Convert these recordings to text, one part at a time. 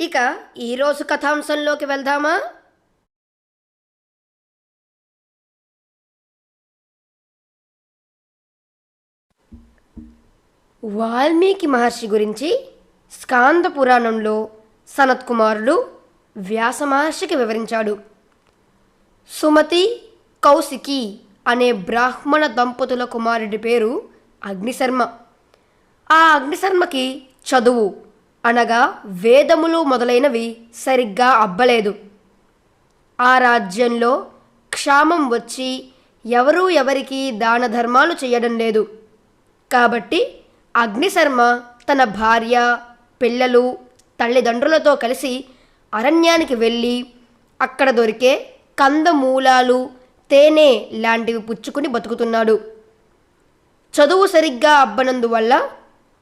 ఇక ఈరోజు కథాంశంలోకి వెళ్దామా? వాల్మీకి మహర్షి గురించి స్కాంద పురాణంలో సనత్ కుమారుడు వ్యాస మహర్షికి వివరించాడు. సుమతి కౌశికి అనే బ్రాహ్మణ దంపతుల కుమారుడి పేరు అగ్నిశర్మ. ఆ అగ్నిశర్మకి చదువు అనగా వేదములు మొదలైనవి సరిగ్గా అబ్బలేదు. ఆ రాజ్యంలో క్షామం వచ్చి ఎవరూ ఎవరికి దాన ధర్మాలు చేయడం లేదు. కాబట్టి అగ్నిశర్మ తన భార్య పిల్లలు తల్లిదండ్రులతో కలిసి అరణ్యానికి వెళ్ళి అక్కడ దొరికే కందమూలాలు తేనె లాంటివి పుచ్చుకుని బతుకుతున్నాడు. చదువు సరిగ్గా అబ్బనందువల్ల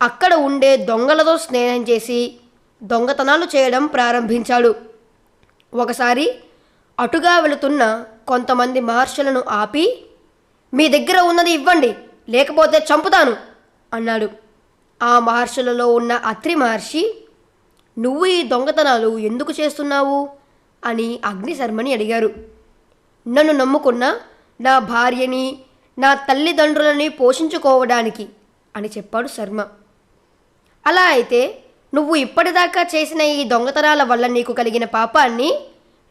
అక్కడ ఉండే దొంగలతో స్నేహం చేసి దొంగతనాలు చేయడం ప్రారంభించాడు. ఒకసారి అటుగా వెళుతున్న కొంతమంది మహర్షులను ఆపి మీ దగ్గర ఉన్నది ఇవ్వండి లేకపోతే చంపుతాను అన్నాడు. ఆ మహర్షులలో ఉన్న అత్రి మహర్షి నువ్వు ఈ దొంగతనాలు ఎందుకు చేస్తున్నావు? అని అగ్నిశర్మని అడిగారు. నన్ను నమ్ముకున్న నా భార్యని నా తల్లిదండ్రులని పోషించుకోవడానికి అని చెప్పాడు శర్మ. అలా అయితే నువ్వు ఇప్పటిదాకా చేసిన ఈ దొంగతనాల వల్ల నీకు కలిగిన పాపాన్ని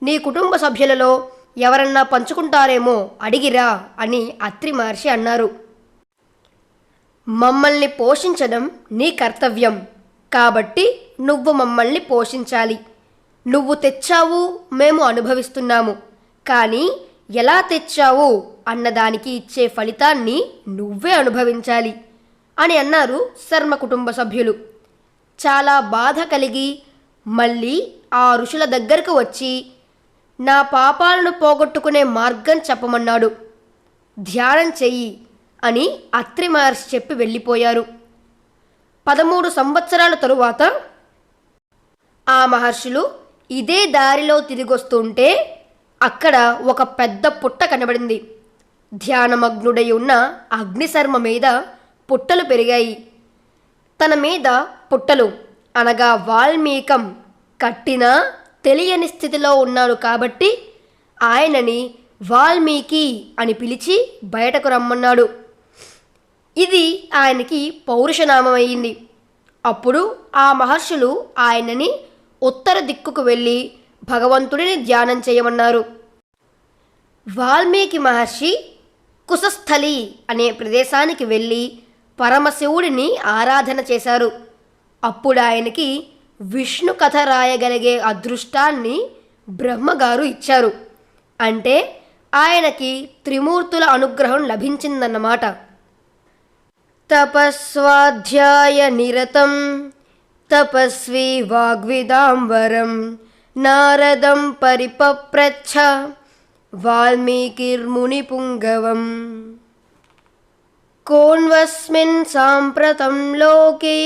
నీ కుటుంబ సభ్యులలో ఎవరన్నా పంచుకుంటారేమో అడిగిరా అని అత్రి మహర్షి అన్నారు. మమ్మల్ని పోషించడం నీ కర్తవ్యం. కాబట్టి నువ్వు మమ్మల్ని పోషించాలి. నువ్వు తెచ్చావు మేము అనుభవిస్తున్నాము. కానీ ఎలా తెచ్చావు అన్నదానికి ఇచ్చే ఫలితాన్ని నువ్వే అనుభవించాలి. అని అన్నారు శర్మ కుటుంబ సభ్యులు. చాలా బాధ కలిగి మళ్ళీ ఆ ఋషుల దగ్గరకు వచ్చి నా పాపాలను పోగొట్టుకునే మార్గం చెప్పమన్నాడు. ధ్యానం చెయ్యి అని అత్రి మహర్షి చెప్పి వెళ్ళిపోయారు. పదమూడు సంవత్సరాల తరువాత ఆ మహర్షులు ఇదే దారిలో తిరిగొస్తుంటే అక్కడ ఒక పెద్ద పుట్ట కనబడింది. ధ్యానమగ్నుడై ఉన్న అగ్నిశర్మ మీద పుట్టలు పెరిగాయి. తన మీద పుట్టలు అనగా వాల్మీకం కట్టినా తెలియని స్థితిలో ఉన్నాడు కాబట్టి ఆయనని వాల్మీకి అని పిలిచి బయటకు రమ్మన్నాడు. ఇది ఆయనకి పౌరుషనామం అయింది అప్పుడు ఆ మహర్షులు ఆయనని ఉత్తర దిక్కుకు వెళ్ళి భగవంతుడిని ధ్యానం చేయమన్నారు. వాల్మీకి మహర్షి కుశస్థలి అనే ప్రదేశానికి వెళ్ళి పరమశివుడిని ఆరాధన చేశారు. అప్పుడు ఆయనకి విష్ణు కథ రాయగలిగే అదృష్టాన్ని బ్రహ్మగారు ఇచ్చారు. అంటే ఆయనకి త్రిమూర్తుల అనుగ్రహం లభించిందన్నమాట. తపస్వాధ్యాయ నిరతం తపస్వి వాగ్విదాంబరం నారదం పరిపప్రచ్ఛ వాల్మీకిర్మునిపుంగవం. कोऽवस्मिन् साम्प्रतं लोके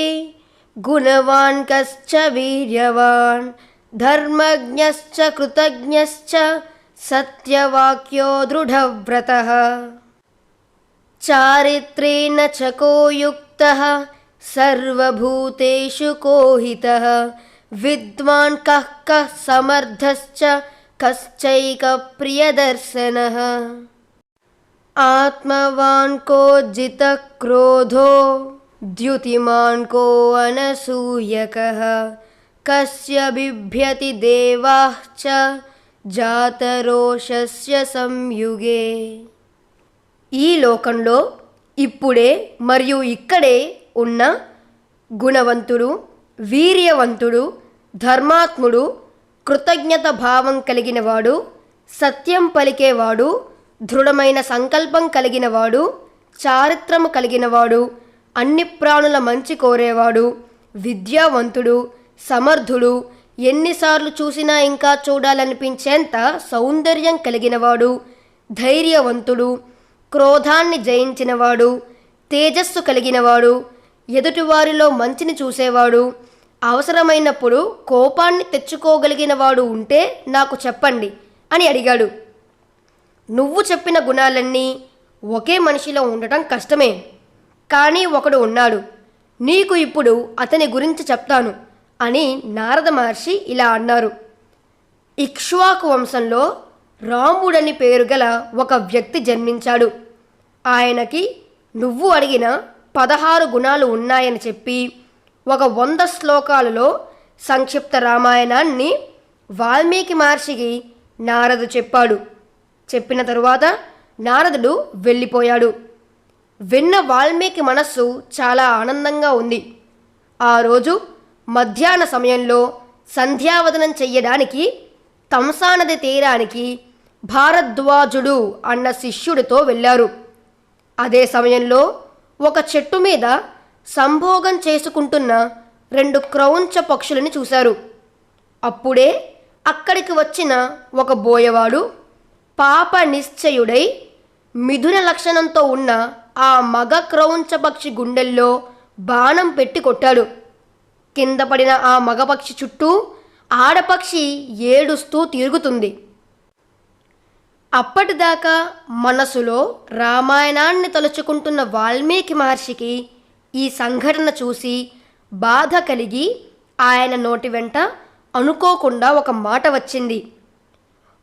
गुणवान् कश्च वीर्यवान् धर्मज्ञश्च कृतज्ञश्च सत्यवाक्यो दृढव्रतः। चारित्रेण च को युक्तः सर्वभूतेषु कोहितः विद्वान्कः कः समर्थश्च कश्चैकप्रियदर्शनः। కో జిత క్రోధో ద్యుతిమాన్ కో అనసూయకः కస్య బిభ్యతి దేవాః చ జాతరోషస్య సంయుగే ఈ లోకంలో ఇప్పుడే మరియు ఇక్కడే ఉన్న గుణవంతుడు వీర్యవంతుడు ధర్మాత్ముడు కృతజ్ఞత భావం కలిగినవాడు సత్యం పలికేవాడు దృఢమైన సంకల్పం కలిగినవాడు చారిత్రము కలిగినవాడు అన్ని ప్రాణుల మంచి కోరేవాడు విద్యావంతుడు సమర్థుడు ఎన్నిసార్లు చూసినా ఇంకా చూడాలనిపించేంత సౌందర్యం కలిగినవాడు ధైర్యవంతుడు క్రోధాన్ని జయించినవాడు తేజస్సు కలిగినవాడు ఎదుటివారిలో మంచిని చూసేవాడు అవసరమైనప్పుడు కోపాన్ని తెచ్చుకోగలిగినవాడు ఉంటే నాకు చెప్పండి అని అడిగాడు. నువ్వు చెప్పిన గుణాలన్నీ ఒకే మనిషిలో ఉండటం కష్టమే. కానీ ఒకడు ఉన్నాడు. నీకు ఇప్పుడు అతని గురించి చెప్తాను అని నారద మహర్షి ఇలా అన్నారు. ఇక్ష్వాకు వంశంలో రాముడని పేరు గల ఒక వ్యక్తి జన్మించాడు. ఆయనకి నువ్వు అడిగిన పదహారు గుణాలు ఉన్నాయని చెప్పి ఒక వంద శ్లోకాలలో సంక్షిప్త రామాయణాన్ని వాల్మీకి మహర్షికి నారదు చెప్పాడు. చెప్పిన తరువాత నారదుడు వెళ్ళిపోయాడు. విన్న వాల్మీకి మనస్సు చాలా ఆనందంగా ఉంది. ఆ రోజు మధ్యాహ్న సమయంలో సంధ్యావదనం చెయ్యడానికి తంసానది తీరానికి భారద్వాజుడు అన్న శిష్యుడితో వెళ్ళారు. అదే సమయంలో ఒక చెట్టు మీద సంభోగం చేసుకుంటున్న రెండు క్రౌంచ పక్షులని చూశారు. అప్పుడే అక్కడికి వచ్చిన ఒక బోయవాడు పాప నిశ్చయుడై మిథున లక్షణంతో ఉన్న ఆ మగ క్రౌంచపక్షి గుండెల్లో బాణం పెట్టి కొట్టాడు. కింద పడిన ఆ మగపక్షి చుట్టూ ఆడపక్షి ఏడుస్తూ తిరుగుతుంది. అప్పటిదాకా మనసులో రామాయణాన్ని తలుచుకుంటున్న వాల్మీకి మహర్షికి ఈ సంఘటన చూసి బాధ కలిగి ఆయన నోటి వెంట అనుకోకుండా ఒక మాట వచ్చింది.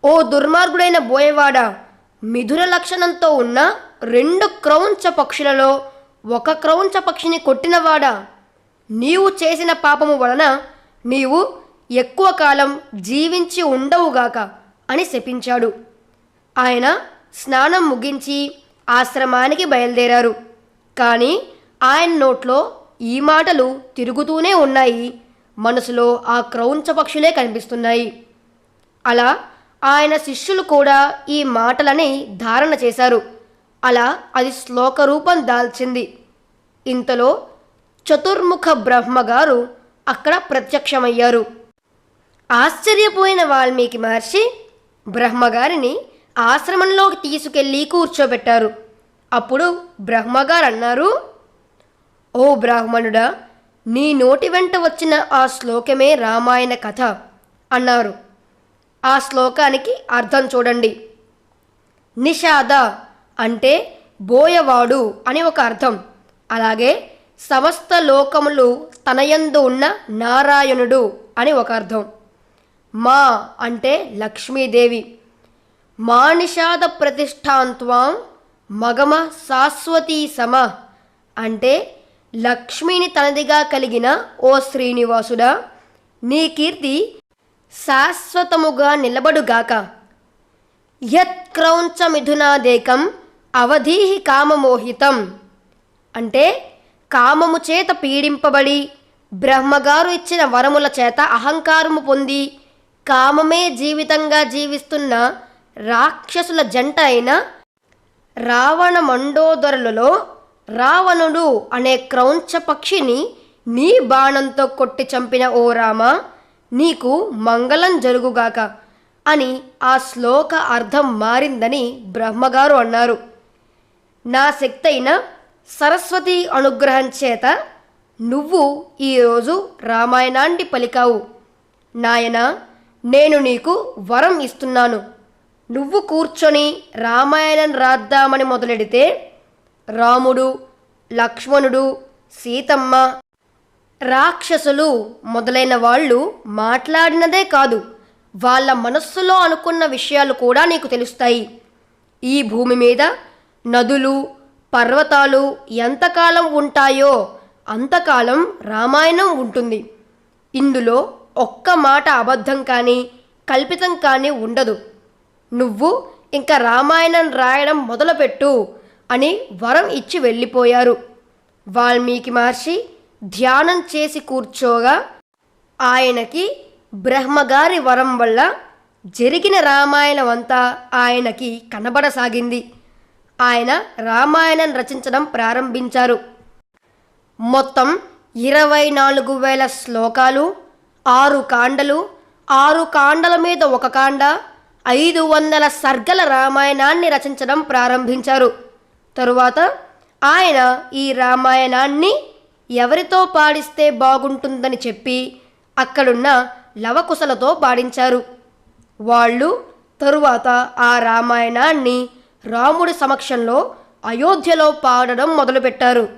ఓ దుర్మార్గుడైన బోయవాడ మిథున లక్షణంతో ఉన్న రెండు క్రౌంచ పక్షులలో ఒక క్రౌంచ పక్షిని కొట్టినవాడా. నీవు చేసిన పాపము వలన నీవు ఎక్కువ కాలం జీవించి ఉండవుగాక అని శపించాడు. ఆయన స్నానం ముగించి ఆశ్రమానికి బయలుదేరారు. కానీ ఆయన నోట్లో ఈ మాటలు తిరుగుతూనే ఉన్నాయి. మనసులో ఆ క్రౌంచ పక్షులే కనిపిస్తున్నాయి. అలా ఆయన శిష్యులు కూడా ఈ మాటలని ధారణ చేశారు. అలా అది శ్లోక రూపం దాల్చింది. ఇంతలో చతుర్ముఖ బ్రహ్మగారు అక్కడ ప్రత్యక్షమయ్యారు. ఆశ్చర్యపోయిన వాల్మీకి మహర్షి బ్రహ్మగారిని ఆశ్రమంలోకి తీసుకెళ్ళి కూర్చోబెట్టారు. అప్పుడు బ్రహ్మగారు అన్నారు ఓ బ్రాహ్మణుడా నీ నోటి వెంట వచ్చిన ఆ శ్లోకమే రామాయణ కథ అన్నారు. ఆ శ్లోకానికి అర్థం చూడండి. నిషాద అంటే బోయవాడు అని ఒక అర్థం. అలాగే సమస్త లోకములు తనయందు ఉన్న నారాయణుడు అని ఒక అర్థం. మా అంటే లక్ష్మీదేవి. మా నిషాద ప్రతిష్టాంత్వాం మగమ శాశ్వతీ సమ అంటే లక్ష్మిని తనదిగా కలిగిన ఓ శ్రీనివాసుడా నీ కీర్తి శాశ్వతముగా నిలబడుగాక. యత్క్రౌంచ మిథునాదేకం అవధీహి కామమోహితం. అంటే కామము చేత పీడింపబడి బ్రహ్మగారు ఇచ్చిన వరముల చేత అహంకారము పొంది కామమే జీవితంగా జీవిస్తున్న రాక్షసుల జంట అయిన రావణ మండోదరులలో రావణుడు అనే క్రౌంచ పక్షిని నీ బాణంతో కొట్టి చంపిన ఓ రామ నీకు మంగళం జరుగుగాక అని ఆ శ్లోక అర్థం మారిందని బ్రహ్మగారు అన్నారు. నా శక్తి అయిన సరస్వతి అనుగ్రహం చేత నువ్వు ఈరోజు రామాయణాన్ని పలికావు. నాయన నేను నీకు వరం ఇస్తున్నాను. నువ్వు కూర్చొని రామాయణం రాద్దామని మొదలెడితే రాముడు లక్ష్మణుడు సీతమ్మ రాక్షసులు మొదలైన వాళ్ళు మాట్లాడినదే కాదు వాళ్ళ మనస్సులో అనుకున్న విషయాలు కూడా నీకు తెలుస్తాయి. ఈ భూమి మీద నదులు పర్వతాలు ఎంతకాలం ఉంటాయో అంతకాలం రామాయణం ఉంటుంది. ఇందులో ఒక్క మాట అబద్ధం కానీ కల్పితం కానీ ఉండదు. నువ్వు ఇంకా రామాయణం రాయడం మొదలుపెట్టు అని వరం ఇచ్చి వెళ్ళిపోయారు. వాల్మీకి మహర్షి ధ్యానం చేసి కూర్చోగా ఆయనకి బ్రహ్మగారి వరం వల్ల జరిగిన రామాయణం అంతా ఆయనకి కనబడసాగింది. ఆయన రామాయణం రచించడం ప్రారంభించారు. మొత్తం ఇరవై నాలుగు వేల శ్లోకాలు ఆరు కాండలు ఆరు కాండల మీద ఒక కాండ ఐదు వందల సర్గల రామాయణాన్ని రచించడం ప్రారంభించారు. తరువాత ఆయన ఈ రామాయణాన్ని ఎవరితో పాడిస్తే బాగుంటుందని చెప్పి అక్కడున్న లవకుశలతో పాడించారు. వాళ్ళు తరువాత ఆ రామాయణాన్ని రాముడి సమక్షంలో అయోధ్యలో పాడడం మొదలుపెట్టారు.